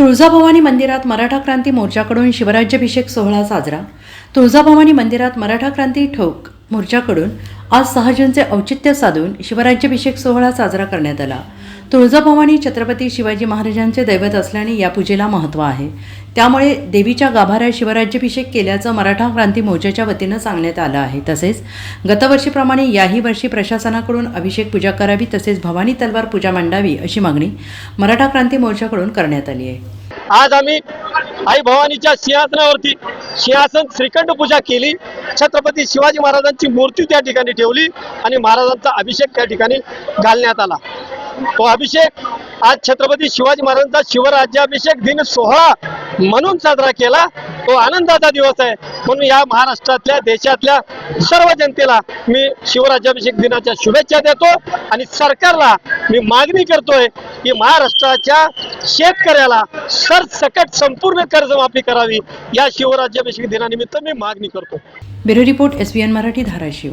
तुळजाभवानी मंदिरात मराठा क्रांती मोर्चाकडून शिवराज्याभिषेक सोहळा साजरा. तुळजाभवानी मंदिरात मराठा क्रांती ठोक मोर्चाकडून आज सहा जूनचे औचित्य साधून शिवराज्याभिषेक सोहळा साजरा करण्यात आला. तुळजाभवानी छत्रपती शिवाजी महाराजांचे दैवत असल्याने या पूजेला महत्त्व आहे. त्यामुळे देवीच्या गाभाऱ्यात शिवराज्याभिषेक केल्याचं मराठा क्रांती मोर्चाच्या वतीनं सांगण्यात आलं आहे. तसेच गतवर्षीप्रमाणे याही वर्षी प्रशासनाकडून अभिषेक पूजा करावी तसेच भवानी तलवार पूजा मांडावी अशी मागणी मराठा क्रांती मोर्चाकडून करण्यात आली आहे. आज आम्ही आई भवानीच्या सिंहासनावरती सिंहासन श्रीखंड पूजा केली. छत्रपती शिवाजी महाराजांची मूर्ती त्या ठिकाणी ठेवली आणि महाराजांचा अभिषेक त्या ठिकाणी घालण्यात आला. तो अभिषेक आज छत्रपती शिवाजी महाराजांचा शिवराज्याभिषेक दिन सोहळा म्हणून साजरा केला. तो आनंदाचा दिवस आहे. म्हणून या महाराष्ट्रातल्या देशातल्या सर्व जनतेला मी शिवराज्याभिषेक दिनाच्या शुभेच्छा देतो आणि सरकारला मी मागणी करतोय की महाराष्ट्राच्या शेतकऱ्याला सरसकट संपूर्ण कर्जमाफी करावी. या शिवराज्याभिषेक दिनानिमित्त मी मागणी करतो. Bureau report S Marathi Dharashiv.